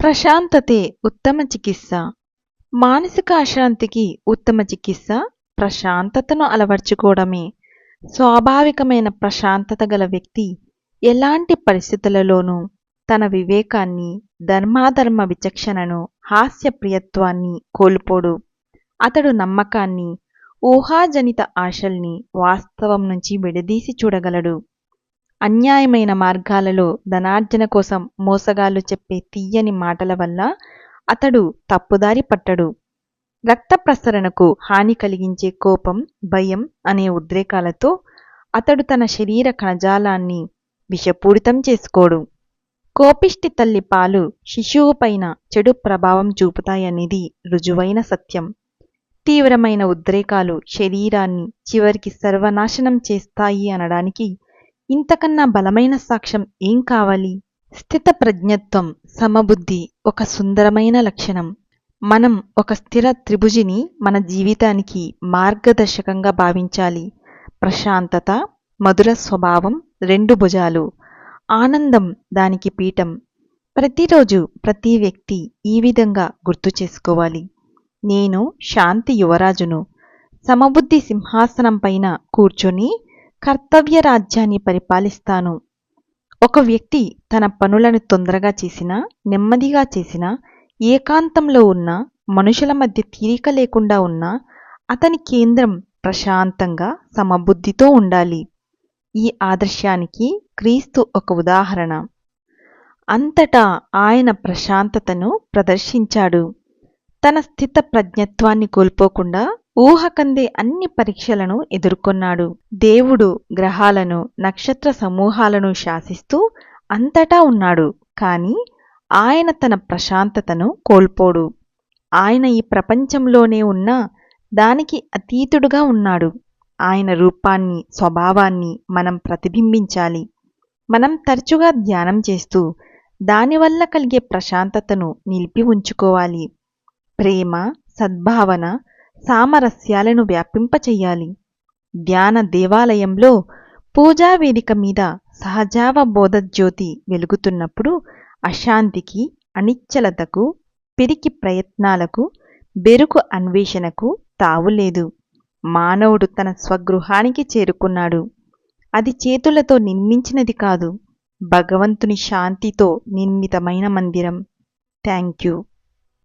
ప్రశాంతతే ఉత్తమ చికిత్స. మానసిక అశాంతికి ఉత్తమ చికిత్స ప్రశాంతతను అలవర్చుకోవడమే. స్వాభావికమైన ప్రశాంతత గల వ్యక్తి ఎలాంటి పరిస్థితులలోనూ తన వివేకాన్ని ధర్మాధర్మ విచక్షణను హాస్యప్రియత్వాన్ని కోల్పోడు. అతడు నమ్మకాన్ని ఊహాజనిత ఆశల్ని వాస్తవం నుంచి విడదీసి చూడగలడు. అన్యాయమైన మార్గాలలో ధనార్జన కోసం మోసగాళ్ళు చెప్పే తీయని మాటల వల్ల అతడు తప్పుదారి పట్టడు. రక్త ప్రసరణకు హాని కలిగించే కోపం భయం అనే ఉద్రేకాలతో అతడు తన శరీర కణజాలాన్ని విషపూరితం చేసుకోడు. కోపిష్టి తల్లి పాలు శిశువుపైన చెడు ప్రభావం చూపుతాయనేది రుజువైన సత్యం. తీవ్రమైన ఉద్రేకాలు శరీరాన్ని చివరికి సర్వనాశనం చేస్తాయి అనడానికి ఇంతకన్నా బలమైన సాక్ష్యం ఏం కావాలి? స్థిత ప్రజ్ఞత్వం సమబుద్ధి ఒక సుందరమైన లక్షణం. మనం ఒక స్థిర త్రిభుజిని మన జీవితానికి మార్గదర్శకంగా భావించాలి. ప్రశాంతత మధుర స్వభావం రెండు భుజాలు. ఆనందం దానికి పీఠం. ప్రతిరోజు ప్రతి వ్యక్తి ఈ విధంగా గుర్తు చేసుకోవాలి. నేను శాంతి యువరాజును. సమబుద్ధి సింహాసనం పైన కూర్చొని కర్తవ్య రాజ్యాన్ని పరిపాలిస్తాను. ఒక వ్యక్తి తన పనులను తొందరగా చేసినా నెమ్మదిగా చేసినా ఏకాంతంలో ఉన్న మనుషుల మధ్య తీరిక లేకుండా ఉన్నా అతని కేంద్రం ప్రశాంతంగా సమబుద్ధితో ఉండాలి. ఈ ఆదర్శానికి క్రీస్తు ఒక ఉదాహరణ. అంతటా ఆయన ప్రశాంతతను ప్రదర్శించాడు. తన స్థిత ప్రజ్ఞత్వాన్ని కోల్పోకుండా ఊహకందే అన్ని పరీక్షలను ఎదుర్కొన్నాడు. దేవుడు గ్రహాలను నక్షత్ర సమూహాలను శాసిస్తూ అంతటా ఉన్నాడు. కాని ఆయన తన ప్రశాంతతను కోల్పోడు. ఆయన ఈ ప్రపంచంలోనే ఉన్నా దానికి అతీతుడుగా ఉన్నాడు. ఆయన రూపాన్ని స్వభావాన్ని మనం ప్రతిబింబించాలి. మనం తరచుగా ధ్యానం చేస్తూ దానివల్ల కలిగే ప్రశాంతతను నిలిపి ఉంచుకోవాలి. ప్రేమ సద్భావన సామరస్యాలను వ్యాపింపచెయ్యాలి ధ్యాన దేవాలయంలో పూజా వేదిక మీద సహజావబోధ జ్యోతి వెలుగుతున్నప్పుడు అశాంతికి అనిశ్చలతకు పిరికి ప్రయత్నాలకు బెరుకు అన్వేషణకు తావులేదు మానవుడు తన స్వగృహానికి చేరుకున్నాడు. అది చేతులతో నిర్మించినది కాదు. భగవంతుని శాంతితో నిర్మితమైన మందిరం. Thank you.